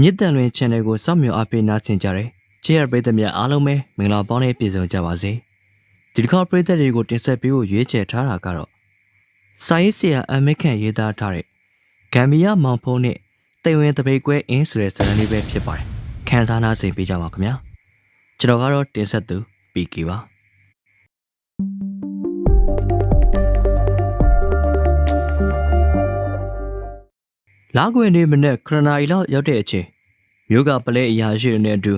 မြစ်တန်လွင် channel ကိုစောင့်မျှော်အားပေးနားဆင်ကြတယ်။ချစ်ရပရိသတ်များအားလုံးပဲမင်္ဂလာပေါင်းနဲ့ပြည့်စုံကြပါစေ။ဒီတစ်ခါပရိသတ်တွေကိုတင်ဆက်ပေးဖို့ရွေးချယ်ထားတာကတော့စာရေးဆရာအမေခန့်ရေးသားထားတဲ့ဂမ်ဘီယာမောင်ဖုံးနဲ့တိမ်ဝင်တပိတ်ကွဲအင်းဆိုတဲ့ဇာတ်လမ်းလေးပဲဖြစ်ပါတယ်။ခန်းစားနာဆင်ပေးကြပါခင်ဗျာ။ကျွန်တော်ကတော့တင်ဆက်သူပီကီပါ။ လာခွေနေမနဲ့ခရနာရီလောက်ရောက်တဲ့အချိန်မြို့ကပလဲအရာရှိတွေနဲ့အတူ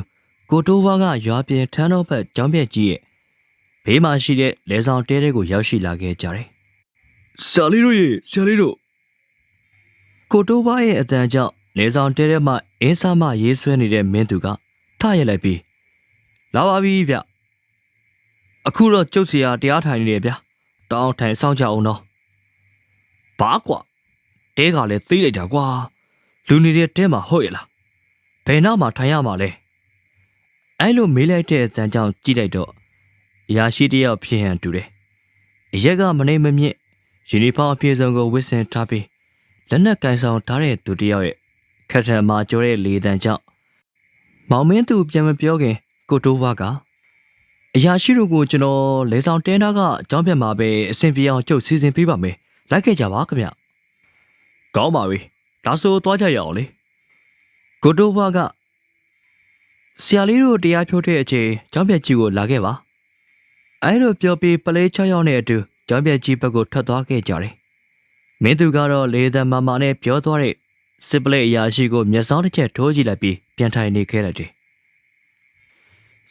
ကိုတိုးဝါကရွာပြင်ထန်းတော့ဘက်ကျောင်းပြက်ကြီးရဲ့ဘေးမှာရှိတဲ့လဲဆောင်တဲတဲကိုရောက်ရှိလာခဲ့ကြတယ်။ဆရာလေးတို့ရေဆရာလေးတို့ကိုတိုးဝါရဲ့အတန်ကြောင့်လဲဆောင်တဲတဲမှာအင်းစားမရေးဆွဲနေတဲ့မင်းသူကထရက်လိုက်ပြီးလာပါပြီဗျ။အခုတော့ကျုပ်စီယာတရားထိုင်နေတယ်ဗျ။တောင်းထိုင်ဆောင်ကြအောင်တော့ဘာကွာ တဲကလည်းသိလိုက်တာကွာလူနေတဲ့တဲမှာဟုတ်ရလားဘယ်နောက်မှာထိုင်ရမှာလဲအဲ့လိုမေးလိုက်တဲ့အတန်ကြောင့်ကြည့်လိုက်တော့အရာရှိတယောက်ဖြစ်ဟန်တူတယ်အရက်ကမနေမမြင့်ယူနီဖောင်းအပြည့်စုံကိုဝတ်ဆင်ထားပြီးလက်နက်ကင်ဆောင်ထားတဲ့သူတယောက်ရဲ့ခက်ထန်မှာကြောတဲ့လေတန်ကြောင့်မောင်မင်းသူပြန်မပြောခင်ကိုတိုးဝါကအရာရှိတို့ကိုကျွန်တော်လဲဆောင်တဲနာကအကြောင်းပြမှာပဲအဆင်ပြေအောင်ကြုတ်စီစဉ်ပေးပါမယ်လိုက်ခဲ့ကြပါခင်ဗျ ကောင်းပါပြီဒါဆိုသွားကြရအောင်လေကိုတိုဘွားကဆရာလေးတို့တရားဖြိုးတဲ့အချိန်ကျောင်းပြက်ကြီးကိုလာခဲ့ပါအဲလိုပြောပြီးပလေး6ယောက်နဲ့အတူကျောင်းပြက်ကြီးဘက်ကိုထွက်သွားခဲ့ကြတယ်မင်းသူကတော့လေသံမာမာနဲ့ပြောသွားတဲ့စစ်ပလက်အရာရှိကိုမျက်စောင်းတစ်ချက်ထိုးကြည့်လိုက်ပြီးပြန်ထိုင်နေခဲ့လိုက်တယ်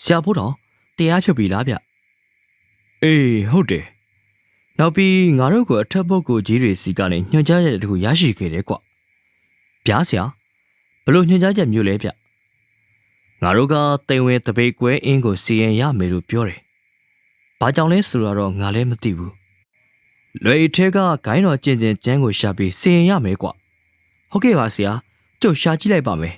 ဆရာဖို့တော်တရားဖြုတ်ပြီလားဗျအေးဟုတ်တယ် နောက်ပြီးငါတို့ကိုအထက်ပုတ်ကိုကြီးတွေစီကနေညွှန်ကြားချက်တခုရရှိခဲ့တယ်ကွ။ဗျားဆရာဘလို့ညွှန်ကြားချက်မျိုးလဲဗျ။ငါတို့ကတိမ်ဝင်တပိတ်ကွဲအင်းကိုစီရင်ရမယ်လို့ပြောတယ်။ဘာကြောင့်လဲဆိုတော့ငါလည်းမသိဘူး။လွယ်အထဲကဂိုင်းတော်ကျင်ကျင်ကျန်းကိုရှာပြီးစီရင်ရမယ်ကွ။ဟုတ်ကဲ့ပါဆရာကျုပ်ရှာကြည့်လိုက်ပါမယ်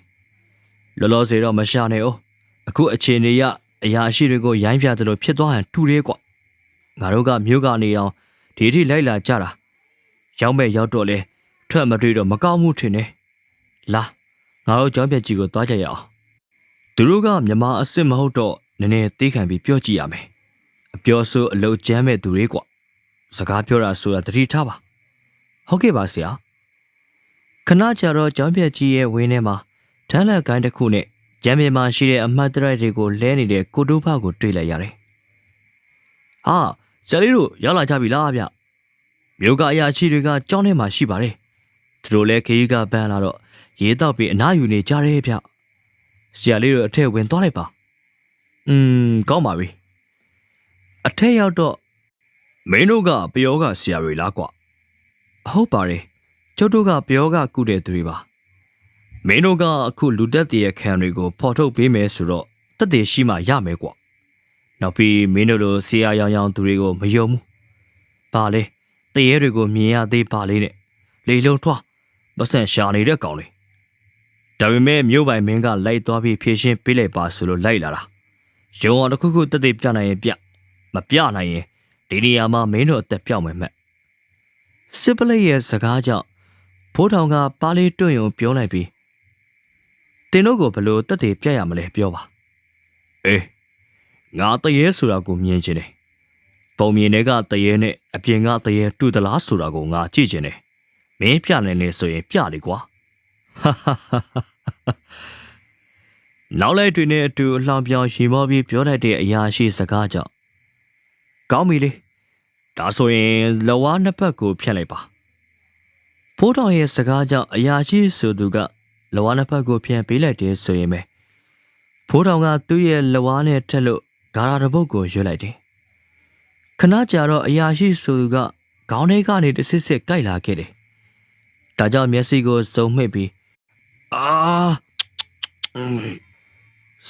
။လောလောဆယ်တော့မရှာနဲ့哦။အခုအခြေအနေရအရာရှိတွေကိုရိုင်းပြတယ်လို့ဖြစ်သွားရင်ထူတယ်ကွ။ငါတို့ကမြို့ကနေအောင် ဒီအထိလိုက်လာကြတာရောက်မဲ့ရောက်တော့လဲထွက်မတွေ့တော့မကောင်းမှုထင်တယ်လာငါတို့ကြောင်းပြက်ကြီးကိုသွားကြရအောင်သူတို့ကမြမအစ်စ်မဟုတ်တော့နည်းနည်းသိခံပြီးပြောကြည့်ရမယ်အပြောဆိုအလုတ်ကျမ်းမဲ့သူတွေကွစကားပြောတာဆိုတာတတိထားပါဟုတ်ကဲ့ပါဆရာခဏကြာတော့ကြောင်းပြက်ကြီးရဲ့ဝင်းထဲမှာထမ်းလက်ကိုင်းတစ်ခုနဲ့ကျမ်းမြေမှာရှိတဲ့အမှတ်တရိုက်တွေကိုလဲနေတဲ့ကိုတိုးဖကိုတွေ့လိုက်ရတယ်ဟာ ဆရာလေးတို့ရောက်လာကြပြီလားဗျမြို့ကအရာရှိတွေကကြောင်းထဲမှာရှိပါတယ်သူတို့လည်းခရီးကပန်းလာတော့ရေးတော့ပြီးအနားယူနေကြတယ်ဗျဆရာလေးတို့အထက်ဝင်သွားလိုက်ပါอืมကောင်းပါပြီအထက်ရောက်တော့မင်းတို့ကပျောကဆရာတွေလားကွဟုတ်ပါတယ်ကျုပ်တို့ကပျောကကုတဲ့သူတွေပါမင်းတို့ကအခုလူတက်တည်းရဲ့ခံတွေကိုဖော်ထုတ်ပေးမယ်ဆိုတော့တက်တည်ရှိမှရမယ်ကွ နောက်ပြီးမင်းတို့လိုဆရာရောင်ရောင်သူတွေကိုမယုံဘူးဘာလဲတရေတွေကိုမြင်ရသေးပါလေနဲ့လေလုံးထွားမဆန့်ရှာနေတဲ့ကောင်လေးဒါပေမဲ့မြို့ပိုင်မင်းကလိုက်သွားပြီးဖြည့်ရှင်းပေးလိုက်ပါဆိုလို့လိုက်လာတာရုံအောင်တစ်ခုခုတက်တက်ပြနိုင်ရင်ပြမပြနိုင်ရင်ဒီနေရာမှာမင်းတို့အသက်ပြောင်းမယ်မှတ်စစ်ပလက်ရဲ့စကားကြောင့်ဖိုးထောင်ကပါလေးတွန့်ယုံပြောလိုက်ပြီးတင်တို့ကိုဘလို့တက်တက်ပြရမလဲပြောပါအေး ငါတရေဆိုတာကိုမြင်ချင်တယ်ပုံမြင်တွေကတရေနဲ့အပြင်ကတရေတူသလားဆိုတာကိုငါကြည့်ချင်တယ်မင်းပြနိုင်နေဆိုရင်ပြလေကွာဟာဟာဟာဟာနောက်လိုက်တွေနဲ့အတူအလှောင်ပြောင်ရှင်မောပြီးပြောတတ်တဲ့အရာရှိစကားကြောင့်ကောင်းပြီလေဒါဆိုရင်လဝါနှစ်ဖက်ကိုဖြတ်လိုက်ပါဖိုးတော်ရဲ့စကားကြောင့်အရာရှိဆိုသူကလဝါနှစ်ဖက်ကိုဖြန့်ပေးလိုက်တယ်ဆိုရင်ပဲဖိုးတော်ကသူ့ရဲ့လဝါနဲ့ထက်လို့ ဂါရာတစ်ပုတ်ကိုရွှေ့လိုက်တယ်ခဏကြာတော့အရာရှိဆိုသူကခေါင်းထဲကနေတစ်စစ်စစ်ကြိုက်လာခဲ့တယ်ဒါကြောင့်မျက်စိကိုစုံမှိတ်ပြီးအာ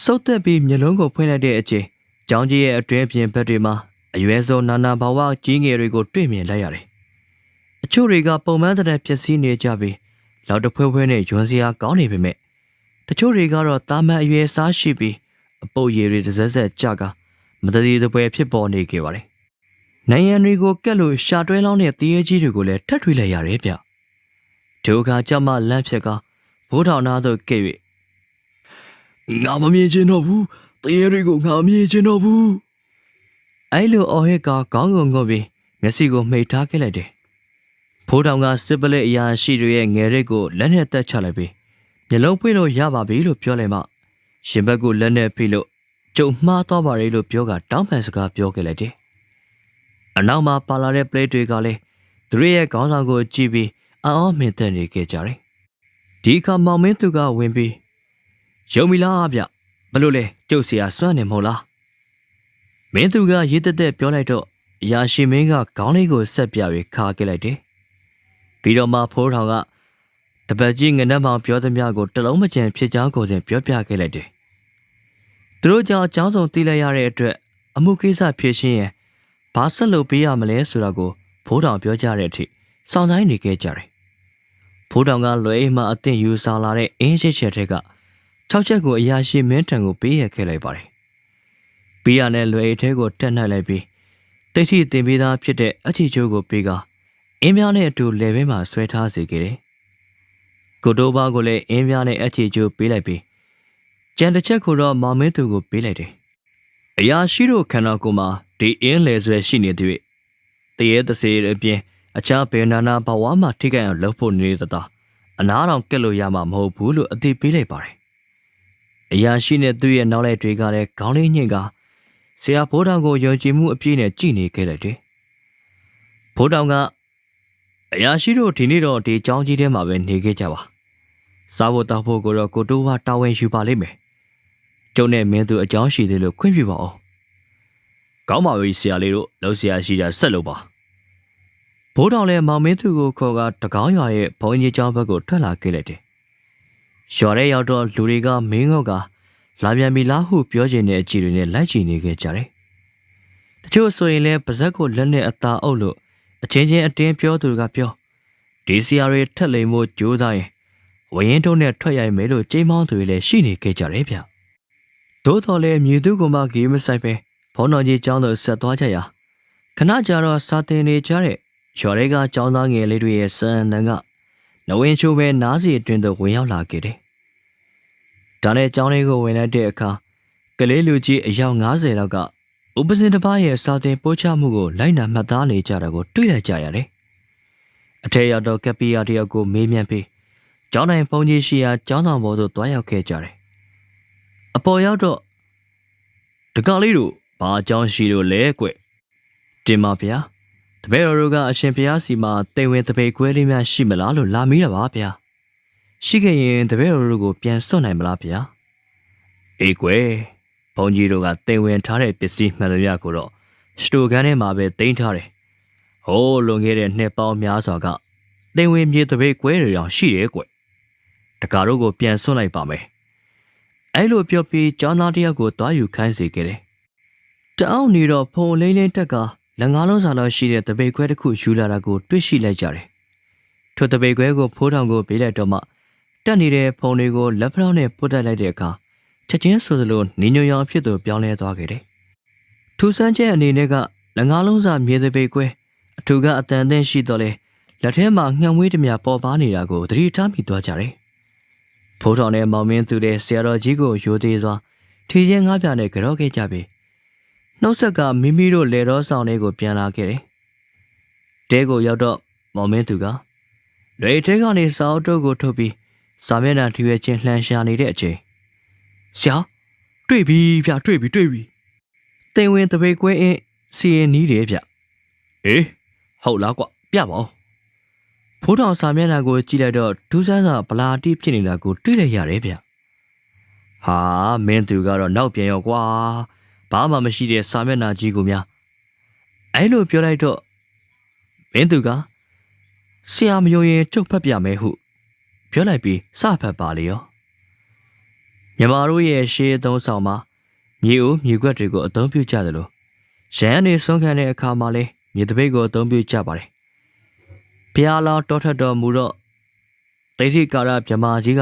စုတ်သက်ပြီးမျက်လုံးကိုဖွင့်လိုက်တဲ့အချိန်ကျောင်းကြီးရဲ့အတွင်းပြင်ဘက်တွေမှာအရွယ်ဆုံးနာနာဘာဝကြီးငယ်တွေကိုတွေ့မြင်လိုက်ရတယ်။အချို့တွေကပုံမှန်တဲ့ဖြစ်စည်းနေကြပြီးလောက်တဖွဲဖွဲနဲ့ယွန်းစရာကောင်းနေပေမဲ့တချို့တွေကတော့တာမန်အရွယ်စားရှိပြီး အပုပ်ရည်တွေတစ်စက်စက်ကြကမတည်တပွဲဖြစ်ပေါ်နေခဲ့ပါတယ်။နိုင်ရန်တွေကိုကက်လို့ရှာတွဲလောင်းတဲ့တရေကြီးတွေကိုလည်းထပ်ထွေးလိုက်ရတယ်ဗျ။ဒုက္ခကြမှာလန့်ဖြက်ကဘိုးထောင်သားတို့ကဲ့၍ငါမမြင်ချင်တော့ဘူးတရေတွေကိုငါမြင်ချင်တော့ဘူးအဲ့လိုအော်ဟစ်ကခေါင်းငုံငုံပြီးမျက်စိကိုမှိတ်ထားခဲ့လိုက်တယ်ဖိုးတောင်ကစစ်ပလက်အရာရှိတွေရဲ့ငယ်ရိတ်ကိုလက်နဲ့တက်ချလိုက်ပြီးမျက်လုံးဖွင့်လို့ရပါပြီလို့ပြောလိုက်မှ ရှင်ဘက်ကိုလက်နဲ့ဖိလို့ကြုံမှားတော့ပါလေလို့ပြောကတောင်းပန်စကားပြောခဲ့လိုက်တယ်အနောက်မှာပါလာတဲ့ပလက်တွေကလည်းသူတို့ရဲ့ခေါင်းဆောင်ကိုကြည့်ပြီးအော်မင်သက်နေခဲ့ကြတယ်ဒီအခါမောင်မင်းသူကဝင်ပြီးယုံမီလားဗျဘလို့လဲကျုပ်เสียစွန့်နေမဟုတ်လားမင်းသူကရေးတက်တက်ပြောလိုက်တော့အရာရှိမင်းကခေါင်းလေးကိုဆက်ပြပြီးခါခဲ့လိုက်တယ်ပြီးတော့မှဖိုးထောင်ကတပတ်ကြီးငနက်မောင်ပြောသမျှကိုတလုံးမကျန်ဖြစ်ကြောင်းကိုစဉ်ပြောပြခဲ့လိုက်တယ် သူတို့ကြောင့်အကြောင်းစုံသိလိုက်ရတဲ့အတွက်အမှုကိစ္စဖြေရှင်းရင်ဘာဆက်လုပ်ပေးရမလဲဆိုတာကိုဖိုးထောင်ပြောကြတဲ့အထိစောင့်ဆိုင်နေခဲ့ကြတယ်ဖိုးထောင်ကလွယ်အိမ်မှအသင့်ယူဆောင်လာတဲ့အင်းရှိချက်တွေက၆ချက်ကိုအရာရှိမင်းထံကိုပေးရခဲ့လိုက်ပါတယ်။ပေးရတဲ့လွယ်အိမ်ထဲကိုတက်နှိုက်လိုက်ပြီးတိတ်ထိတင်ပေးသားဖြစ်တဲ့အချီချိုးကိုပေးကအင်းများနဲ့အတူလေဘင်းမှာဆွဲထားစေခဲ့တယ်။ကိုတိုးဘာကိုလည်းအင်းများနဲ့အချီချိုးပေးလိုက်ပြီး ကြံတစ်ချက်ကိုတော့မောင်မင်းသူကိုပေးလိုက်တယ်။အရာရှိတို့ခန္ဓာကိုယ်မှာဒီအင်းလေဆွဲရှိနေသည်တရေတစေအပြင်အခြားဘယ်နာနာဘဝမှာထိခိုက်အောင်လုပ်ဖို့နေသတာအနာတော်ကက်လို့ရမှာမဟုတ်ဘူးလို့အသိပေးလိုက်ပါတယ်။အရာရှိနဲ့သူ့ရဲ့နောက်လိုက်တွေကလည်းခေါင်းလေးညှိကဆရာဘိုးတော်ကိုယုံကြည်မှုအပြည့်နဲ့ကြည်နေခဲ့လိုက်တယ်။ဘိုးတော်ကအရာရှိတို့ဒီနေ့တော့ဒီเจ้าကြီးထဲမှာပဲနေခဲ့ကြပါ။စားဖို့တောက်ဖို့ကိုတော့ကိုတိုးဝါတာဝန်ယူပါလိမ့်မယ်။ ကျုံနဲ့မင်းသူအကြောင်းရှိသေးလို့ခွင့်ပြုပါအောင်။ကောင်းပါပြီဆရာလေးတို့လှုပ်ဆရာရှိတာဆက်လုပ်ပါ။ဘိုးတော်လည်းမောင်မင်းသူကိုခေါ်ကတကောင်းရွာရဲ့ဘုန်းကြီးကျောင်းဘက်ကိုထွက်လာခဲ့လိုက်တယ်။ရွာထဲရောက်တော့လူတွေကမင်းငုတ်ကလာပြန်ပြီလားဟုပြောချင်တဲ့အကြည့်တွေနဲ့လိုက်ချီနေခဲ့ကြတယ်။တချို့ဆိုရင်လည်းပါဇက်ကိုလက်နဲ့အသာအုပ်လို့အချင်းချင်းအတင်းပြောသူကပြောဒီစီယာတွေထက်လိမ်မှုကြိုးစားရင်ဝရင်တုံးနဲ့ထွက်ရိုက်မယ်လို့ကြိမ်းမောင်းသူတွေလည်းရှိနေခဲ့ကြတယ်ဗျ။ သို့တော်လည်းမြည်သူကမှဂေးမဆိုင်ပဲဘုန်းတော်ကြီးကျောင်းသို့ဆက်သွားကြရာခဏကြာတော့စာတင်နေကြတဲ့ရွာတွေကចောင်းသားငယ်လေးတွေရဲ့စံတန်ကနဝင်းချိုးပဲနားစီအတွင်းသို့ဝင်ရောက်လာခဲ့တယ်။ဒါနဲ့ចောင်းလေးကိုဝင်လိုက်တဲ့အခါကလေးလူကြီးအယောက်90လောက်ကဥပစင်တစ်ပါးရဲ့စာတင်ပို့ချမှုကိုလိုက်နာမှတ်သားနေကြတာကိုတွေ့လိုက်ကြရတယ်။အထက်ရောက်တော့ကပီယာတယောက်ကိုမေးမြန်းပြီးကျောင်းတိုင်းဖုန်ကြီးရှိရာကျောင်းဆောင်ဘော်သို့တွားရောက်ခဲ့ကြတယ်။ အပေါ်ရောက်တော့တကလေးတို့ဘာအကြောင်းရှိလို့လဲကွတင်ပါဗျာ။တပည့်တော်တို့ကအရှင်ဘုရားစီမှာတိမ်ဝင်တပိတ်ခွဲလေးများရှိမလားလို့လာမေးတာပါဗျာရှိခဲ့ရင်တပည့်တော်တို့ကိုပြန်စွန့်နိုင်မလားဗျာအေးကွယ်ဘုန်းကြီးတို့ကတိမ်ဝင်ထားတဲ့ပစ္စည်းမှန်သမျှကိုတော့စတိုကန်ထဲမှာပဲတင်ထားတယ်ဟိုးလွန်ခဲ့တဲ့နှစ်ပေါင်းများစွာကတိမ်ဝင်မြေတပိတ်ခွဲတွေတောင်ရှိတယ်ကွယ်တကားတို့ကိုပြန်စွန့်လိုက်ပါမယ် အဲ့လိုပြောပြီးကျောင်းသားတယောက်ကိုတွားယူခိုင်းစေခဲ့တယ်တောင်းနေတော့ဖုံလိမ့်လိမ့်တက်ကလက်ငါးလုံးစာလောက်ရှိတဲ့တပိတ်ခွဲတစ်ခုယူလာတာကိုတွေ့ရှိလိုက်ကြတယ်။ထိုတပိတ်ခွဲကိုဖိုးထောင်ကိုပေးလိုက်တော့မှတက်နေတဲ့ဖုံတွေကိုလက်ဖျောင်းနဲ့ပုတ်တက်လိုက်တဲ့အခါချက်ချင်းဆိုသလိုနီညိုရောင်အဖြစ်သို့ပြောင်းလဲသွားခဲ့တယ်။ထူဆန်းချက်အနေနဲ့ကလက်ငါးလုံးစာမြေတပိတ်ခွဲအထူကအတန်အသင့်ရှိတော့လေလက်ထဲမှာငှံဝေးတမျှပေါ်ပါနေတာကိုသတိထားမိသွားကြတယ်။ ဖိုးထောင်နဲ့မောင်မင်းသူတဲ့ဆရာတော်ကြီးကိုယိုသေးစွာထီချင်းငါးပြားနဲ့ကြော့ခဲ့ကြပြီးနှုတ်ဆက်ကမိမိတို့လေတော်ဆောင်လေးကိုပြန်လာခဲ့တယ်။တဲကိုရောက်တော့မောင်မင်းသူကလေထဲကနေစာအုပ်တို့ကိုထုတ်ပြီးစာမျက်နှာထွေချင်းလှန်ရှာနေတဲ့အချိန်ဆရာတွေ့ပြီဗျတွေ့ပြီတွေ့ပြီတင်ဝင်တပိတ်ကွဲအင်းစီရင်နီးတယ်ဗျအေးဟုတ်လားကွပြပါဦး ဖိုးထောင်စာမျက်နှာကိုကြည့်လိုက်တော့ဒူးဆန်းစာဗလာတိဖြစ်နေတာကိုတွေ့လိုက်ရတယ်ဗျဟာမင်းသူကတော့နောက်ပြန်ရောကွာဘာမှမရှိတဲ့စာမျက်နှာကြီးကိုများအဲ့လိုပြောလိုက်တော့မင်းသူကဆရာမယုံရင်ကျုပ်ဖတ်ပြမယ်ဟုပြောလိုက်ပြီးစဖတ်ပါလေရောမြမတို့ရဲ့ရှေးသုံးဆောင်မှာမြေဦးမြေခွက်တွေကိုအသုံးပြုကြတယ်လို့ရန်နေဆုံးခံတဲ့အခါမှာလဲမြေတပိတ်ကိုအသုံးပြုကြပါတယ် ဘုရားလောင်းတောထက်တော်မူတော့တိဋ္ဌိကာရမြမကြီးက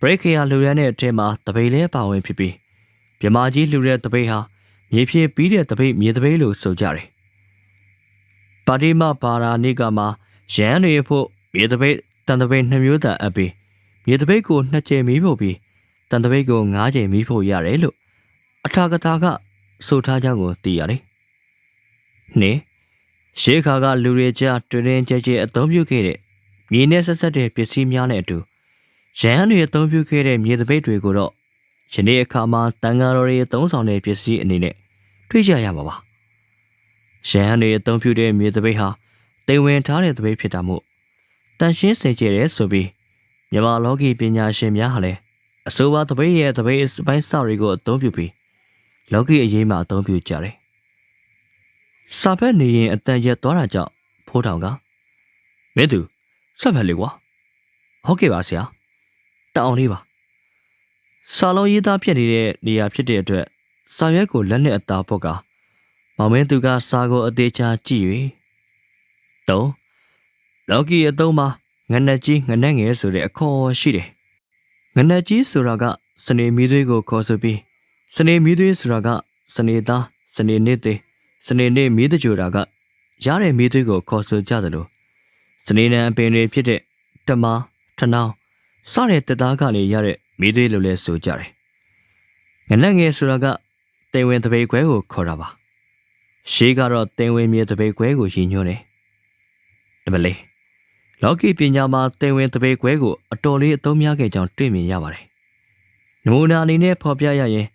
ဘရိတ်ခရလူရန်တဲ့အထက်မှာတပိတ်လဲပါဝင်ဖြစ်ပြီးမြမကြီးလှူတဲ့တပိတ်ဟာမြေဖြည့်ပြီးတဲ့တပိတ်မြေတပိတ်လို့ဆိုကြတယ်။ပါတိမဘာရာနိကမှာရန်တွေဖို့မြေတပိတ်တန်တပိတ်နှစ်မျိုးတန်အပ်ပြီးမြေတပိတ်ကိုနှစ်ကျဲမီးဖို့ပြီးတန်တပိတ်ကို၅ချိန်မိဖို့ရတယ်လို့အထာကတာကဆိုထားကြောင်းကိုသိရတယ်။နှစ် ရှေးခါကလူတွေကြားတွင်တွင်ကြဲကြဲအသုံးပြုခဲ့တဲ့မြေနဲ့ဆက်ဆက်တဲ့ပစ္စည်းများနဲ့အတူရဟန်းတွေအသုံးပြုခဲ့တဲ့မြေတပိတ်တွေကိုတော့ယနေ့အခါမှာတန်ဃာတော်တွေအသုံးဆောင်တဲ့ပစ္စည်းအနေနဲ့တွေ့ကြရမှာပါ။ရဟန်းတွေအသုံးပြုတဲ့မြေတပိတ်ဟာတိမ်ဝင်ထားတဲ့တပိတ်ဖြစ်တာမို့တန်ရှင်းစေကြတယ်ဆိုပြီးမြန်မာလောကီပညာရှင်များဟာလည်းအဆိုပါတပိတ်ရဲ့တပိတ်အပိုင်းစာတွေကိုအသုံးပြုပြီးလောကီအရေးမှာအသုံးပြုကြတယ်။ စာဖက်နေရင်အတန်ရက်သွားတာကြောင့်ဖိုးထောင်ကမင်းသူစာဖက်လေကွာဟုတ်ကဲ့ပါဆရာတောင်းလေးပါစာလုံးရေးသားဖြစ်နေတဲ့နေရာဖြစ်တဲ့အတွက်စာရွက်ကိုလက်နဲ့အသားပုတ်ကမောင်မင်းသူကစာကိုအသေးချာကြည့်၍သုံးလောကီအသုံးမှာငနက်ကြီးငနက်ငယ်ဆိုတဲ့အခေါ်ရှိတယ်ငနက်ကြီးဆိုတာကစနေမီးသွေးကိုခေါ်ဆိုပြီးစနေမီးသွေးဆိုတာကစနေသားစနေနေ့သေး စနေနေ့မီးတကြိုတာကရတဲ့မီးသွေးကိုခေါ်ဆိုကြသလိုစနေနံအပင်တွေဖြစ်တဲ့တမထနောင်းစတဲ့တသားကနေရတဲ့မီးသွေးလိုလဲဆိုကြတယ်ငနက်ငယ်ဆိုတာကတင်ဝင်တပိတ်ခွဲကိုခေါ်တာပါရှေးကတော့တင်ဝင်မြေတပိတ်ခွဲကိုရည်ညွှန်းတယ်အမလေးလောကီပညာမှာတင်ဝင်တပိတ်ခွဲကိုအတော်လေးအသုံးများခဲ့ကြောင်းတွေ့မြင်ရပါတယ်နမူနာအနေနဲ့ဖော်ပြရရင်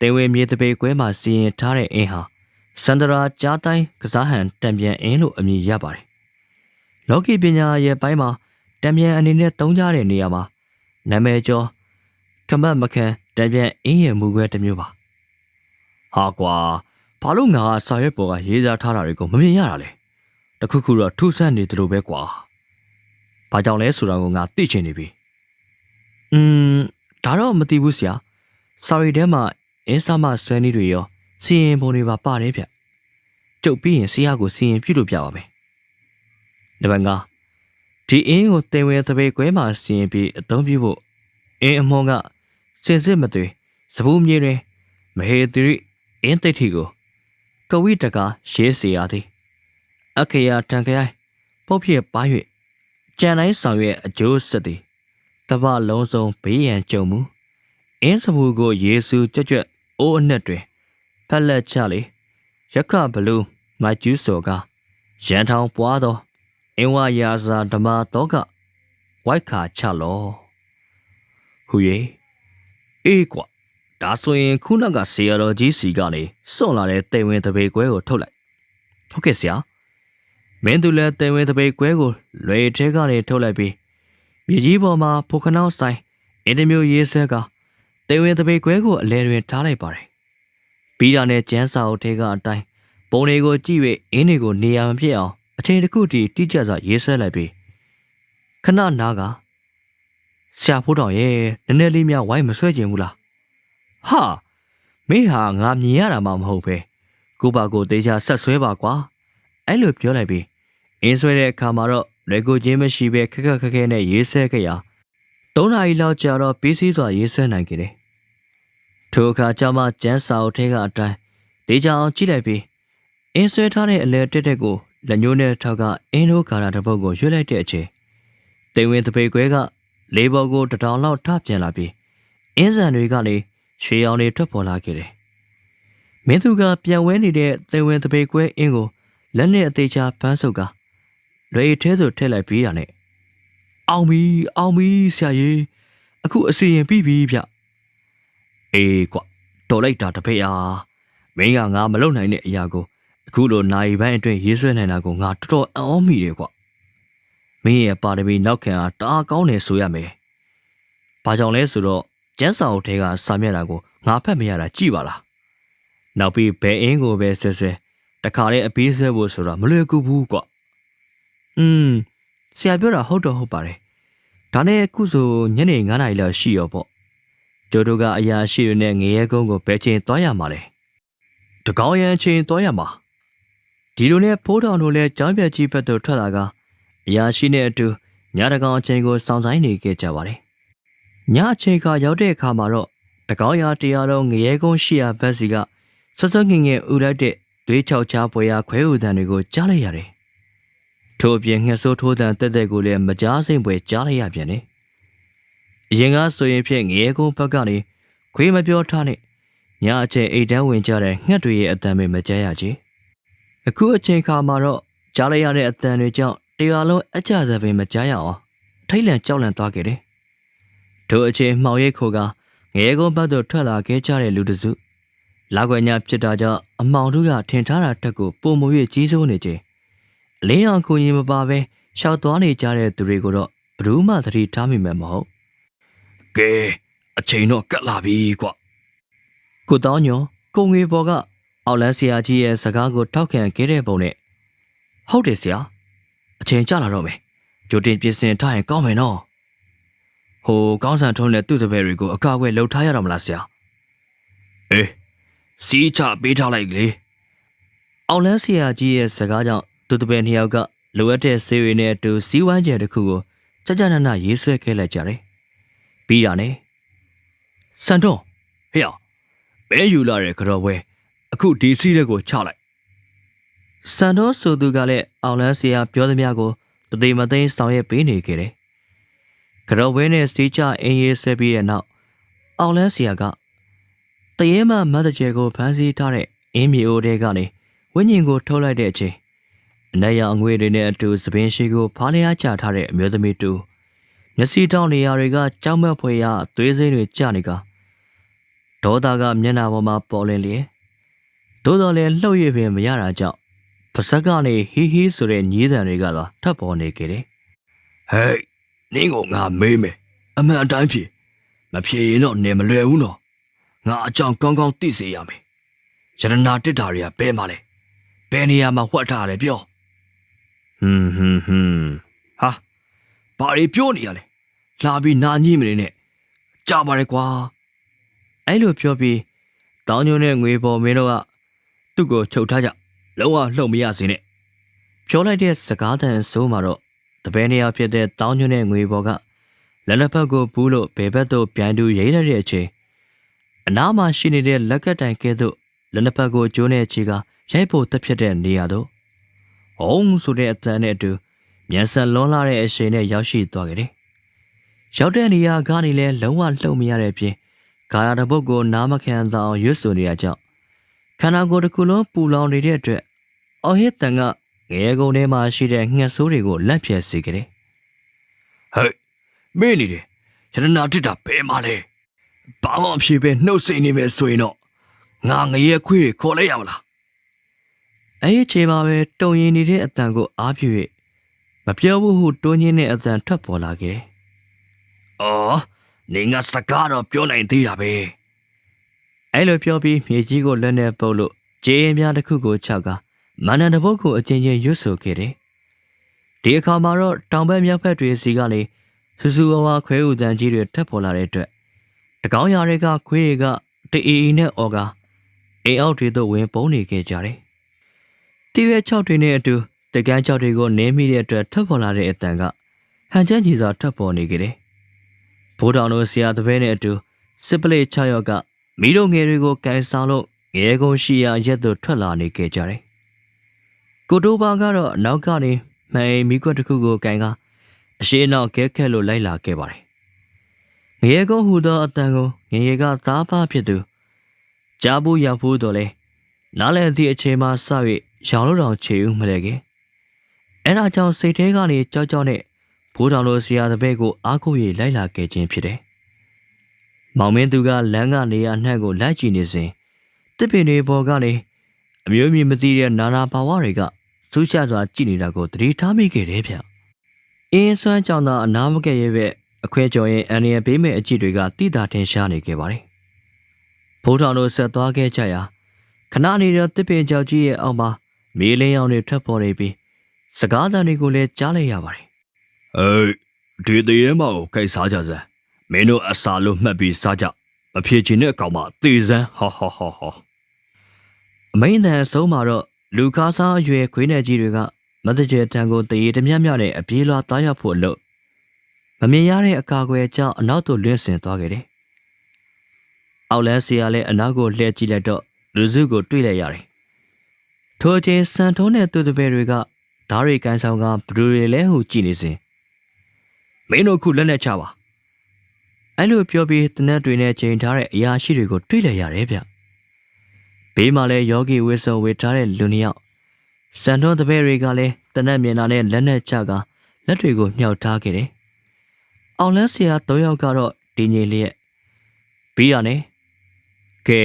တင်ဝင်မြေတပိတ်ခွဲမှာစီရင်ထားတဲ့အင်းဟာ စန္ဒရာကြားတိုင်းကစားဟန်တံပြန်အင်းလို့အမည်ရပါတယ်လောကီပညာရဲ့ဘိုင်းမှာတံပြန်အနေနဲ့သုံးကြတဲ့နေရာမှာနာမည်ကျော်ခမတ်မခံတံပြန်အင်းရဲ့မူခွဲတစ်မျိုးပါဟာကွာဘာလို့ငါစာရွက်ပေါ်ကရေးသားထားတာတွေကိုမမြင်ရတာလဲတခုခုတော့ထူးဆန်းနေသလိုပဲကွာဘာကြောင့်လဲဆိုတာကိုငါသိချင်နေပြီอืมဒါတော့မသိဘူးဆရာစာရီထဲမှာအင်းစာမဆွဲနည်းတွေရော စီရင်ပုံတွေပါပါတယ်ဗျကျုပ်ပြီးရင်ဆရာကိုစီရင်ပြုလို့ပြပါမယ်နံပါတ်5ဒီအင်းကိုတင်ဝဲတပေကွဲမှာစီရင်ပြီးအသုံးပြုဖို့အင်းအမွန်ကစင်စစ်မသွေစပူးမြေတွင်မဟေတိရိအင်းတိတ်ထီကိုကဝိတကရေးစီရသည်အခရာတန်ခရိုင်ပုတ်ဖြစ်ပါ၍ကြံတိုင်းဆောင်ရွက်အကျိုးဆက်သည်တပလုံးစုံဘေးရန်ကြုံမူအင်းစပူးကိုယေစုကြွကြွအိုးအနှက်တွင် ဖက်လက်ချလေရခဘလူးမကျူးစော်ကရန်ထောင်ပွားသောအင်ဝရာဇာဓမ္မတောကဝိုက်ခါချလောဟူ၍အေးကွာဒါဆိုရင်ခုနကဆေရတော်ကြီးစီကနေစွန့်လာတဲ့တိမ်ဝင်တပေကွဲကိုထုတ်လိုက်ဟုတ်ကဲ့ဆရာမင်းတို့လည်းတိမ်ဝင်တပေကွဲကိုလွေထဲကနေထုတ်လိုက်ပြီးမြေကြီးပေါ်မှာဖိုခနောက်ဆိုင်အင်တမျိုးရေးဆွဲကတိမ်ဝင်တပေကွဲကိုအလဲတွင်ထားလိုက်ပါတယ် ပြီးတာနဲ့ကျန်းစာအုပ်ထဲကအတိုင်းပုံတွေကိုကြည့်၍အင်းတွေကိုနေရာမဖြစ်အောင်အချိန်တစ်ခုတည်းတိကျစွာရေးဆွဲလိုက်ပြီးခဏနားကဆရာဖိုးတော်ရဲ့နည်းနည်းလေးများဝိုင်းမဆွဲကျင်ဘူးလားဟာမင်းဟာငါမြင်ရတာမှမဟုတ်ပဲကိုပါကိုတေချာဆက်ဆွဲပါကွာအဲ့လိုပြောလိုက်ပြီးအင်းဆွဲတဲ့အခါမှာတော့လေကိုချင်းမရှိပဲခက်ခက်ခက်ခဲနဲ့ရေးဆွဲခဲ့ရ၃နာရီလောက်ကြာတော့ပြီးစည်းစွာရေးဆွဲနိုင်ခဲ့တယ် ထိုအခါကျမှကျန်းစာအုပ်ထဲကအတိုင်းတေချာအောင်ကြည့်လိုက်ပြီးအင်းဆွဲထားတဲ့အလဲတက်တက်ကိုလက်ညှိုးနဲ့ထောက်ကအင်းတို့ကာရာတစ်ပုတ်ကိုရွှေ့လိုက်တဲ့အချိန်တိမ်ဝင်တပေခွဲကလေးဘော်ကိုတထောင်လောက်ထပြန်လာပြီးအင်းဆန်တွေကနေရွှေရောင်တွေထွက်ပေါ်လာခဲ့တယ်။မင်းသူကပြန်ဝဲနေတဲ့တိမ်ဝင်တပေခွဲအင်းကိုလက်နဲ့အသေးချာဖမ်းဆုပ်ကလွေထဲသို့ထည့်လိုက်ပြီးတာနဲ့အောင်ပြီအောင်ပြီဆရာကြီးအခုအစီရင်ပြီးပြီဗျ။ အေးကွတော်လိုက်တာတပည့်အားမင်းကငါမလုပ်နိုင်တဲ့အရာကိုအခုလိုနိုင်ပိုင်းအတွင်းရေးဆွဲနိုင်တာကိုငါတော်တော်အံ့ဩမိတယ်ကွမင်းရဲ့ပါရမီနောက်ခံအားတအားကောင်းတယ်ဆိုရမယ်ဘာကြောင့်လဲဆိုတော့ကျန်းစာအုပ်ထဲကစာမျက်နှာကိုငါဖတ်မရတာကြည့်ပါလားနောက်ပြီးဘယ်အင်းကိုပဲဆွဲဆွဲတခါတည်းအပေးဆွဲဖို့ဆိုတာမလွယ်ကူဘူးကွอืมဆရာပြောတာဟုတ်တော့ဟုတ်ပါတယ်ဒါနဲ့အခုဆိုညနေ9:00နာရီလောက်ရှိရောပေါ့ ကျိုးတို့ကအရာရှိတွေနဲ့ငရဲကုန်းကိုဘယ်ချိန်သွားရမှာလဲတကောင်းရန်ချိန်သွားရမှာဒီလိုနဲ့ဖိုးထောင်တို့လည်းကြောင်းပြက်ကြီးဘက်သို့ထွက်လာကအရာရှိနဲ့အတူညတကောင်အချိန်ကိုစောင့်ဆိုင်နေခဲ့ကြပါတယ်။ညအချိန်ကရောက်တဲ့အခါမှာတော့တကောင်းရာတရားလုံးငရဲကုန်းရှိရာဘက်စီကဆွဆွငင်ငယ်ဥလိုက်တဲ့သွေးချောက်ချပွဲရာခွဲဥတန်တွေကိုကြားလိုက်ရတယ်။ထို့အပြင်ငှက်ဆိုးထိုးတန်တက်တက်ကိုလည်းမကြားစိမ့်ပွဲကြားလိုက်ရပြန်တယ်။ အရင်ကဆိုရင်ဖြင့်ငရဲကုန်းဘက်ကနေခွေးမပြောထားနဲ့ညအချိန်အိတ်တန်းဝင်ကြတဲ့ငှက်တွေရဲ့အတန်ပဲမကြရချေအခုအချိန်ခါမှာတော့ကြားလိုက်ရတဲ့အတန်တွေကြောင့်တရားလုံးအကြစပင်မကြရအောင်ထိတ်လန့်ကြောက်လန့်သွားခဲ့တယ်တို့အချိန်မှောင်ရိပ်ခိုကငရဲကုန်းဘက်သို့ထွက်လာခဲ့ကြတဲ့လူတစုလာခွေညဖြစ်တာကြောင့်အမောင်တို့ကထင်ထားတာတက်ကိုပုံမ၍ကြီးစိုးနေခြင်းအလင်းအောင်ကိုရင်မပါပဲရှောက်သွားနေကြတဲ့သူတွေကိုတော့ဘယ်သူမှသတိထားမိမှာမဟုတ် ကဲအချိန်တော့ကတ်လာပြီကွာကိုတောင်းညွန်ကိုငွေပေါ်ကအောက်လန်းဆရာကြီးရဲ့စကားကိုထောက်ခံခဲ့တဲ့ပုံနဲ့ဟုတ်တယ်ဆရာအချိန်ကျလာတော့မယ်ကြိုတင်ပြင်ဆင်ထားရင်ကောင်းမယ်နော်ဟိုကောင်းဆန်ထုံးတဲ့သူ့တပည့်တွေကိုအကာအကွယ်လှုပ်ထားရတော့မလားဆရာအေးစီးချပေးထားလိုက်လေအောက်လန်းဆရာကြီးရဲ့စကားကြောင့်သူ့တပည့်နှစ်ယောက်ကလိုအပ်တဲ့ဆေးတွေနဲ့အတူစီးဝိုင်းကျယ်တစ်ခုကိုကြကြနနရေးဆွဲခဲ့လိုက်ကြတယ် ပြီးတာနဲ့စန်တော့ဟေ့ဘဲယူလာတဲ့ကြော်ပွဲအခုဒီစီးတဲ့ကိုချလိုက်စန်တော့ဆိုသူကလည်းအောင်လန်းဆရာပြောသမျှကိုတသိမသိမ်းဆောင်ရွက်ပေးနေခဲ့တယ်။ကတော်ဝဲနဲ့စီးချအင်းရေးဆက်ပြီးတဲ့နောက်အောင်လန်းဆရာကတရေမမတ်တကျဲကိုဖမ်းဆီးထားတဲ့အင်းမြေအိုတဲကနေဝိညာဉ်ကိုထုတ်လိုက်တဲ့အချိန်အနက်ရောင်ငွေတွေနဲ့အတူသပင်းရှိကိုဖားလျားချထားတဲ့အမျိုးသမီးတူ မျက်စိတောင်းနေရာတွေကကြောက်မက်ဖွယ်ရသွေးစိမ့်တွေကျနေကဒေါသကမျက်နှာပေါ်မှာပေါ်လင်းလျက်သို့တော်လည်းလှုပ်ရည်ပင်မရတာကြောင့်ပါဇက်ကနေဟီဟီဆိုတဲ့ညီးတံတွေကသာထပ်ပေါ်နေကြတယ်ဟဲ့နင်းကိုငါမေးမယ်အမှန်အတိုင်းဖြေမဖြေရင်တော့နေမလွယ်ဘူးနော်ငါအကြောင်းကောင်းကောင်းသိစေရမယ်ရတနာတစ်တာတွေကဘဲမှာလဲဘယ်နေရာမှာဝှက်ထားရလဲပြော။ဟွန်းဟွန်းဟွန်းဟာ ဘာတွေပြောနေရလဲလာပြီးနာညိမနေနဲ့ကြပါရဲကွာအဲ့လိုပြောပြီးတောင်းညွန့်တဲ့ငွေပေါ်မင်းတို့ကသူ့ကိုချုပ်ထားကြလုံးဝလှုပ်မရစေနဲ့ပြောလိုက်တဲ့စကားတန်ဆိုးမှာတော့တပည့်နေရာဖြစ်တဲ့တောင်းညွန့်တဲ့ငွေပေါ်ကလက်လက်ဖက်ကိုဘူးလို့ဘယ်ဘက်သို့ပြန်တူရိမ့်လိုက်တဲ့အချိန်အနားမှာရှိနေတဲ့လက်ကတိုင်ကဲ့သို့လက်လက်ဖက်ကိုကျိုးနေချီကရိုက်ဖို့တက်ဖြစ်တဲ့နေရာသို့ဟုံးဆိုတဲ့အတန်နဲ့အတူ မြန်ဆန်လွန်လာတဲ့အရှိန်နဲ့ရောက်ရှိသွားခဲ့တယ်။ရောက်တဲ့နေရာကနေလည်းလုံးဝလှုပ်မရတဲ့ပြင်ဂါရာတပုတ်ကိုနားမခံသာအောင်ရွတ်ဆိုနေရကြောင်းခန္ဓာကိုယ်တစ်ခုလုံးပူလောင်နေတဲ့အတွက်အော်ဟစ်တန်ကငရဲကုန်းထဲမှာရှိတဲ့ငှက်ဆိုးတွေကိုလက်ဖြတ်စေခဲ့တယ်ဟဲ့မေးနေတယ်ရတနာတစ်တာဘဲမှာလဲဘာမှအဖြစ်ပဲနှုတ်ဆက်နေမယ်ဆိုရင်တော့ငါငရဲခွေးတွေခေါ်လိုက်ရမလား။အဲဒီအချိန်မှာပဲတုံရင်နေတဲ့အတန်ကိုအားပြု၍ မပြောဘူးဟုတွန်းရင်းတဲ့အတန်ထွက်ပေါ်လာခဲ့တယ်အော်နေငါစကားတော့ပြောနိုင်သေးတာပဲ။အဲလိုပြောပြီးမြေကြီးကိုလက်နဲ့ပုတ်လို့ကျေးရင်များတစ်ခုကိုချောက်ကမန္တန်တပုတ်ကိုအချင်းချင်းရွတ်ဆိုခဲ့တယ်။ဒီအခါမှာတော့တောင်ဘက်မြောက်ဘက်တွေစီကနေစူစူဝါဝါခွဲဥတန်ကြီးတွေထပ်ပေါ်လာတဲ့အတွက်တကောင်းရာတွေကခွေးတွေကတအီအီနဲ့အော်ကာအိမ်အောက်တွေသို့ဝင်ပုန်းနေခဲ့ကြတယ်။တီးရဲ၆တွေနဲ့အတူ တကန်း၆တွေကိုနင်းမိတဲ့အတွက်ထပ်ပေါ်လာတဲ့အတန်ကဟန်ချမ်းကြီးစွာထပ်ပေါ်နေခဲ့တယ်။ဘိုးတော်တို့ဆရာတပည့်နဲ့အတူစစ်ပလေ6ယောက်ကမိတို့ငယ်တွေကိုကန်ဆောင်လို့ငယ်ကုန်းရှိရာရက်သို့ထွက်လာနေခဲ့ကြတယ်။ကိုတိုးဘာကတော့အနောက်ကနေမှန်အိမ်မိကွက်တစ်ခုကိုကန်ကအရှိအနောက်ကဲခက်လို့လိုက်လာခဲ့ပါတယ်။ငယ်ကုန်းဟူသောအတန်ကိုငယ်ကသားဖဖြစ်သူကြားဖို့ရောက်ဖို့တော့လေနားလည်သည့်အချိန်မှစ၍ရောင်လို့တောင်ခြေဦးမလဲခင်။ အဲဒါကြောင့်စိတ်ထဲကနေကြောက်ကြောက်နဲ့ဘိုးတော်တို့ဆရာတပည့်ကိုအားကိုး၍လိုက်လာခဲ့ခြင်းဖြစ်တယ်။မောင်မင်းသူကလမ်းကနေရာနှံ့ကိုလိုက်ကြည့်နေစဉ်တစ်ပင်တွေပေါ်ကနေအမျိုးမျိုးမသိတဲ့နာနာဘာဝတွေကစူးရှစွာကြည့်နေတာကိုသတိထားမိခဲ့တယ်ဗျ။အင်းဆွမ်းကြောင့်သာအနာမကဲ့ရဲ့ပဲအခွဲကြော်ရင်အန်ရဘေးမဲ့အကြည့်တွေကတိတာထင်ရှားနေခဲ့ပါတယ်။ဘိုးတော်တို့ဆက်သွားခဲ့ကြရာခဏနေတော့တစ်ပင်ကြောက်ကြီးရဲ့အောက်မှာမေးလင်းရောင်တွေထွက်ပေါ်နေပြီး စကားသံတွေကိုလည်းကြားလိုက်ရပါတယ်ဟေးဒီတရေမကိုခိုက်စားကြစမ်းမင်းတို့အစာလို့မှတ်ပြီးစားကြမဖြေချင်တဲ့ကောင်မှသေစမ်းဟာဟာဟာဟာ။အမိန်တန်အဆုံးမှာတော့လူကားစားအရွယ်ခွေးနယ်ကြီးတွေကမတ်တကျဲတန်ကိုတရေတမျှမျှနဲ့အပြေးလွှာတားရောက်ဖို့အလို့မမြင်ရတဲ့အကာအကွယ်ကြောင့်အနောက်သို့လွင့်ဆင်သွားခဲ့တယ်။အောက်လန်းစီကလည်းအနောက်ကိုလှည့်ကြည့်လိုက်တော့လူစုကိုတွေ့လိုက်ရတယ်။ထိုအချိန်စံထုံးတဲ့သူတပည့်တွေက ဓာရီကန်ဆောင်ကဘလူတွေလဲဟုကြည့်နေစဉ်မင်းတို့ခုလက်နဲ့ချပါအဲ့လိုပြောပြီးတနက်တွေနဲ့ချိန်ထားတဲ့အရာရှိတွေကိုတွေ့လိုက်ရတယ်ဗျဘေးမှာလည်းယောဂီဝိဆုံဝေထားတဲ့လူနှစ်ယောက်စံတော်တပည့်တွေကလည်းတနက်မျက်နှာနဲ့လက်နဲ့ချကလက်တွေကိုမြှောက်ထားခဲ့တယ်အောင်လန်းဆရာ၃ယောက်ကတော့ဒီငိလျက်ပြီးရတယ်ကဲ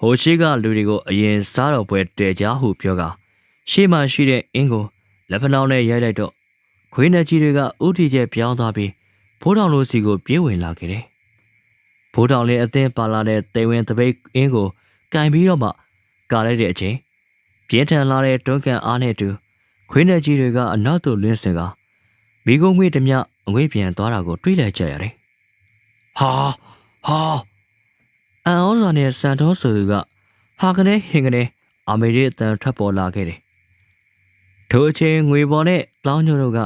ဟိုရှိကလူတွေကိုအရင်စားတော်ပွဲတဲကြဟုပြောကရှေ့မှာရှိတဲ့အင်းကို လက်ဖနှောင်းနဲ့ရိုက်လိုက်တော့ခွေးနဲ့ကြီးတွေကဥတီကျပြောင်းသွားပြီးဖိုးတောင်လိုစီကိုပြေးဝင်လာခဲ့တယ်။ဖိုးတောင်လည်းအသင်းပါလာတဲ့တေဝင်တပိတ်အင်းကိုကင်ပြီးတော့မှကာလိုက်တဲ့အချိန်ပြင်းထန်လာတဲ့တွန်းကန်အားနဲ့တူခွေးနဲ့ကြီးတွေကအနောက်သို့လင်းစင်ကမိကုံးငွေ့တမျှအငွေ့ပြန်သွားတာကိုတွေးလိုက်ကြရတယ်။ဟာဟာအန်အောစွာနဲ့စံတော်ဆိုသူကဟာကနေဟင်ကနေအမေရိအတန်ထွက်ပေါ်လာခဲ့တယ်။ ထိုအချိန်ငွေပေါ်နဲ့တောင်းညိုတို့က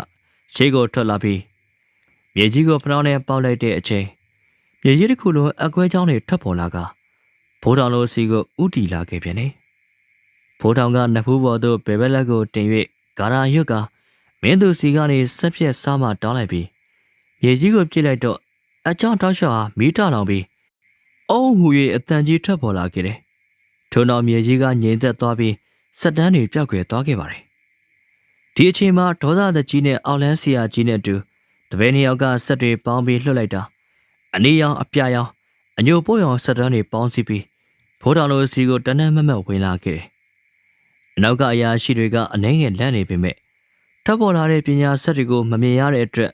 ရှေ့ကိုထွက်လာပြီးမြေကြီးကိုဖနှောင်းနဲ့ပေါက်လိုက်တဲ့အချိန်မြေကြီးတစ်ခုလုံးအကွဲချောင်းတွေထွက်ပေါ်လာကဘိုးတော်လိုစီကိုဥတီလာခဲ့ပြန်တယ်။ဘိုးတော်ကနဖူးပေါ်သို့ဘယ်ဘက်လက်ကိုတင်၍ဂါရာရွတ်ကမင်းသူစီကနေဆက်ပြက်စားမှတောင်းလိုက်ပြီးမြေကြီးကိုပြစ်လိုက်တော့အကြောင်းတောက်လျှောက်ဟာမီးတလောင်ပြီးအုံးဟူ၍အတန်ကြီးထွက်ပေါ်လာခဲ့တယ်။ထို့နောက်မြေကြီးကငြိမ်သက်သွားပြီးစက်တန်းတွေပျောက်ကွယ်သွားခဲ့ပါတယ်။ ဒီအချိန်မှာဒေါသတကြီးနဲ့အောက်လန်းဆရာကြီးနဲ့အတူတပည့်နှစ်ယောက်ကစက်တွေပေါင်းပြီးလှုပ်လိုက်တာအနည်းရောင်အပြာရောင်အညိုပို့ရောင်စက်တန်းတွေပေါင်းစည်းပြီးဖိုးတော်လိုစီကိုတနက်မက်မက်ဝင်လာခဲ့တယ်။အနောက်ကအရာရှိတွေကအနှဲငယ်လန့်နေပေမဲ့ထပ်ပေါ်လာတဲ့ပညာစက်တွေကိုမမြင်ရတဲ့အတွက်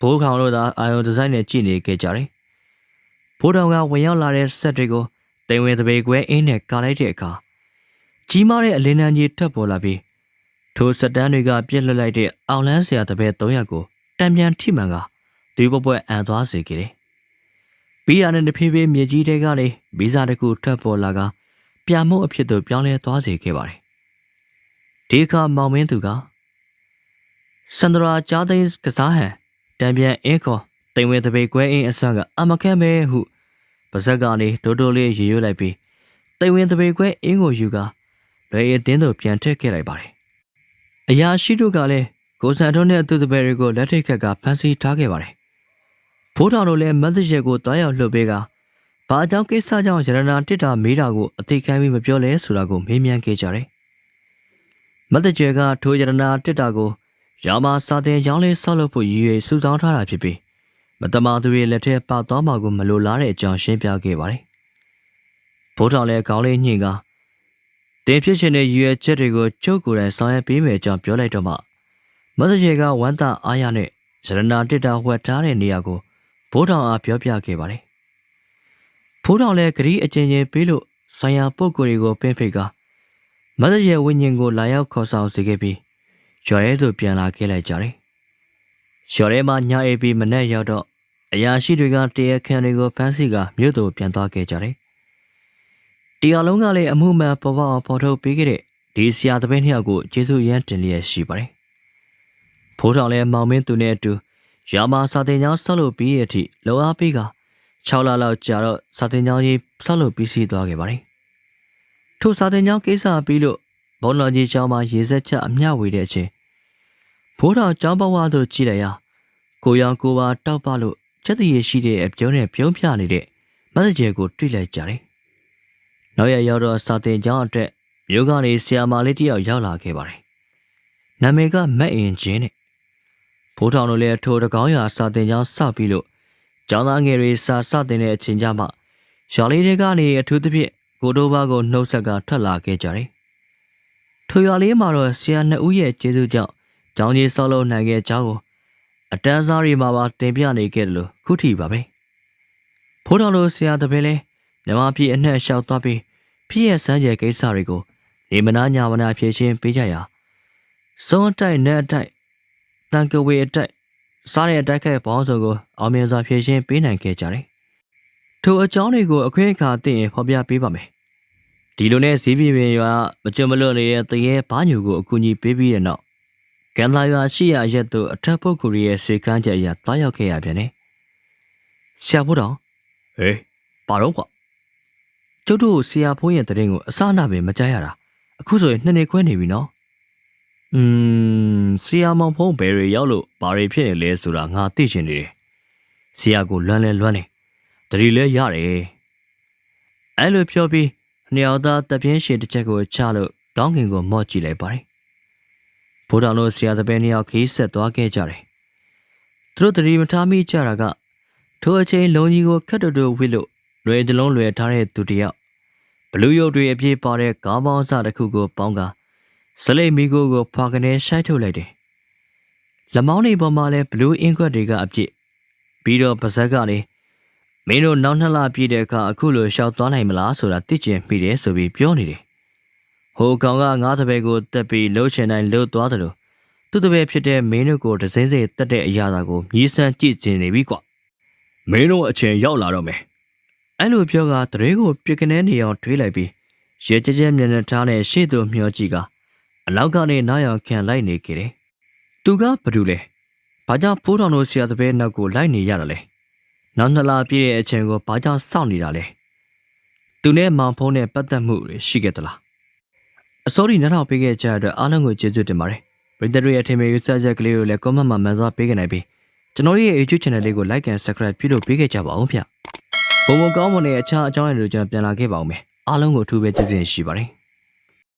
ဘိုးခေါင်တို့သာအာယုံဒီဇိုင်းနဲ့ကြည့်နေခဲ့ကြတယ်။ဖိုးတောင်ကဝင်ရောက်လာတဲ့ဆက်တွေကိုတိမ်ဝင်တပေကွဲအင်းနဲ့ကာလိုက်တဲ့အခါကြီးမားတဲ့အလင်းတန်းကြီးထွက်ပေါ်လာပြီး ထိုစက်တန်းတွေကပြစ်လွတ်လိုက်တဲ့အောင်လန်းဆရာတပည့်၃ယောက်ကိုတံပြန်ထိမှန်ကဒီဘပွဲအန်သွားစေခဲ့တယ်။ပြီးရတဲ့တဖြည်းဖြည်းမြေကြီးတွေကနေဗီဇာတစ်ခုထွက်ပေါ်လာကပြမို့အဖြစ်သို့ပြောင်းလဲသွားစေခဲ့ပါတယ်။ဒီအခါမောင်မင်းသူကစန္ဒရာကြားသိန်းကစားဟန်တံပြန်အင်းခေါ်တိမ်ဝင်တပေကွဲအင်းအဆန်းကအမခက်မဲဟုပါဇက်ကနေဒိုးဒိုးလေးရေရွတ်လိုက်ပြီးတိမ်ဝင်တပေခွဲအင်းကိုယူကာလွယ်ရည်တင်းတို့ပြန်ထည့်ခဲ့လိုက်ပါတယ်။ အရာရှိတို့ကလည်းကိုစံထုံးနဲ့အတူတပည့်တွေကိုလက်ထိတ်ခက်ကဖမ်းဆီးထားခဲ့ပါတယ်။ဖိုးတော်တို့လည်းမတ်တရဲကိုတွားရောက်လှုပ်ပေးကဘာအကြောင်းကိစ္စကြောင့်ရတနာတစ်တာမေးတာကိုအသိခံပြီးမပြောလဲဆိုတာကိုမေးမြန်းခဲ့ကြတယ်။မတ်တရဲကထိုရတနာတစ်တာကိုရာမာစာတင်ရောင်းလေးဆောက်လုပ်ဖို့ရည်ရွယ်စုဆောင်းထားတာဖြစ်ပြီးမတမာသူရဲ့လက်ထက်ပါသွားမှာကိုမလိုလားတဲ့အကြောင်းရှင်းပြခဲ့ပါတယ်။ဘိုးတော်လည်းခေါင်းလေးညှိက တင်ဖြစ်ခြင်းတဲ့ရည်ရွယ်ချက်တွေကိုကျုပ်ကိုယ်တိုင်ဆောင်ရွက်ပေးမယ်အကြောင်းပြောလိုက်တော့မှမသရေကဝမ်းသာအားရနဲ့ရတနာတစ်တာဝတ်ထားတဲ့နေရာကိုဘိုးတော်အားပြောပြခဲ့ပါတယ်။ဘိုးတော်လည်းဂရီအချင်းချင်းပေးလို့ဆိုင်ရာပုဂ္ဂိုလ်တွေကိုပင်ဖိတ်ကမသရေဝိညာဉ်ကိုလာရောက်ခေါ်ဆောင်စေခဲ့ပြီးရွာရဲသို့ပြန်လာခဲ့လိုက်ကြတယ်။ရွာထဲမှာညအိပ်ပြီးမနဲ့ရောက်တော့အရာရှိတွေကတရားခံတွေကိုဖမ်းဆီးကမြို့သို့ပြန်သွားခဲ့ကြတယ်။ တရားလုံးကလည်းအမှုမှန်ပေါ်ပေါက်အောင်ဖော်ထုတ်ပေးခဲ့တဲ့ဒီဆရာသပင်းနှစ်ယောက်ကိုကျေးဇူးရမ်းတင်လျက်ရှိပါတယ်။ဖိုးထောင်လည်းမောင်မင်းသူနဲ့အတူရာမာစာတင်ကျောင်းဆောက်လုပ်ပြီးတဲ့အထိလောအားပေးက6လလောက်ကြာတော့စာတင်ကျောင်းကြီးဆောက်လုပ်ပြီးစီးသွားခဲ့ပါတယ်။ထိုစာတင်ကျောင်းကိစ္စပြီးလို့ဘုံတော်ကြီးကျောင်းမှာရေစက်ချက်အမျှဝေတဲ့အချိန်ဖိုးထောင်ကျောင်းဘဝသို့ကြည့်လိုက်ရာကိုရောင်ကိုပါတောက်ပလို့ချက်တရရှိတဲ့အပြုံးနဲ့ပြုံးပြနေတဲ့မက်ဆေ့ချ်ကိုတွေ့လိုက်ကြတယ်။ နောက်ရရောက်တော့စာတင်ကျောင်းအတွက်မြို့ကနေဆီယာမာလေးတယောက်ရောက်လာခဲ့ပါတယ်။နာမည်ကမက်အင်ဂျင်နဲ့ဘိုးထောင်တို့လည်းထိုတကောင်းရာစာတင်ကျောင်းစပြီးလို့ကျောင်းသားငယ်တွေစာစတင်တဲ့အချိန်ကြမှာရွာလေးတွေကနေအထူးသဖြင့်ကိုတိုးဘာကိုနှုတ်ဆက်ကထွက်လာခဲ့ကြတယ်။ထိုရွာလေးမှာတော့ဆီယာနှစ်ဦးရဲ့ကျေးဇူးကြောင့်ကျောင်းကြီးဆောက်လုပ်နိုင်ခဲ့ကြောင်းကိုအတန်းစားတွေမှာပါတင်ပြနေခဲ့တယ်လို့ခုထိပါပဲဖိုးတော်လိုဆရာတပည့်လဲ မြမပြည်အနှက်လျှောက်သွားပြီးဖြစ်ရဲ့စမ်းကြဲကိစ္စတွေကိုနေမနာညာမနာဖြေရှင်းပေးကြရာစုံအတိုက်နဲ့အတိုက်တန်ကဝေအတိုက်စားတဲ့အတိုက်ခိုက်ပေါင်းစုံကိုအောင်မြင်စွာဖြေရှင်းပေးနိုင်ခဲ့ကြတယ်ထိုအကြောင်းတွေကိုအခွင့်အခါသိရင်ဖော်ပြပေးပါမယ်ဒီလိုနဲ့ဇီးပြင်းပင်ရွာမကြွမလွတ်နေတဲ့တရေဘာညူကိုအကူအညီပေးပြီးတဲ့နောက်ကန်လာရွာရှိရာရက်သို့အထက်ပုဂ္ဂိုလ်ရဲ့စေကမ်းချက်အရတားရောက်ခဲ့ရပြန်တယ်။ဆရာဖိုးတော်ဟေးပါတော့ကွာ ကျုပ်တို့ဆရာဖိုးရဲ့တရင်ကိုအစအနပဲမကြားရတာအခုဆိုရင်နှစ်နှစ်ခွဲနေပြီနော်။อืมဆရာမောင်ဖုံးဘယ်တွေရောက်လို့ဘာတွေဖြစ်နေလဲဆိုတာငါသိချင်နေတယ်။ဆရာကိုလွမ်းလဲလွမ်းနေတတိလဲရတယ်အဲ့လိုပြောပြီးနှစ်ယောက်သားတပြင်းရှင်တစ်ချက်ကိုချလို့ကောင်းကင်ကိုမော့ကြည့်လိုက်ပါတယ်ဘိုးတော်တို့ဆရာတပည့်နှစ်ယောက်ခီးဆက်သွားခဲ့ကြတယ်သူတို့တတိမထားမိကြတာကထိုအချိန်လုံးကြီးကိုခက်တူတူဝှစ်လို့ လွယ်တလုံးလွယ်ထားတဲ့သူတစ်ယောက်ဘလူးရုပ်တွေအပြည့်ပါတဲ့ကားပေါင်းစတစ်ခုကိုပေါင်းကာစလိတ်မီကိုကိုဖွာကနေရှိုက်ထုတ်လိုက်တယ်လက်မောင်းတွေပေါ်မှာလဲဘလူးအင်ခွက်တွေကအပြည့်ပြီးတော့ပါဇက်ကနေမင်းတို့နောက်နှစ်လပြည့်တဲ့အခါအခုလိုရှောက်သွားနိုင်မလားဆိုတာသိကျင်မိတယ်ဆိုပြီးပြောနေတယ်ဟိုကောင်ကငါးတပည့်ကိုတက်ပြီးလှုပ်ချင်တိုင်းလှုပ်သွားတယ်လို့သူ့တပည့်ဖြစ်တဲ့မင်းတို့ကိုဒဇင်းစိတက်တဲ့အရာသာကိုမြည်ဆန်းကြည့်ကျင်နေပြီကွာမင်းတို့အချိန်ရောက်လာတော့မယ် အဲ့လိုပြောကတရေကိုပြစ်ကနေနေအောင်ထွေးလိုက်ပြီးရဲကြဲကြဲမျက်နှာထားနဲ့ရှေ့သို့မျှောကြည့်ကအနောက်ကနေနောက်ရောက်ခံလိုက်နေခဲ့တယ်။သူကဘာတူလဲ။ဘာကြောင့်ဖိုးတော်တို့ဆရာတပည့်နောက်ကိုလိုက်နေရတာလဲ။နောက်နှစ်လပြည့်တဲ့အချိန်ကိုဘာကြောင့်စောင့်နေတာလဲ။သူနဲ့မောင်ဖုံးနဲ့ပတ်သက်မှုတွေရှိခဲ့သလား။အစိုးရနောက်ထောင်ပေးခဲ့ကြတဲ့အတွက်အားလုံးကိုကျေးဇူးတင်ပါတယ်။ပရိသတ်တွေရဲ့အထင်မြင်ယူဆချက်ကလေးကိုလည်း comment မှာမှန်စွာပေးခဲ့နိုင်ပြီးကျွန်တော်ရဲ့ YouTube channel လေးကို like and subscribe ပြုလုပ်ပေးခဲ့ကြပါဦးဗျ။ ဘုံဘကောင်းမွန်တဲ့အခြားအကြောင်းအရာတွေကျွန်တော်ပြန်လာခဲ့ပါဦးမယ်အားလုံးကိုအထူးပဲကျေးဇူးတင်ရှိပါတယ်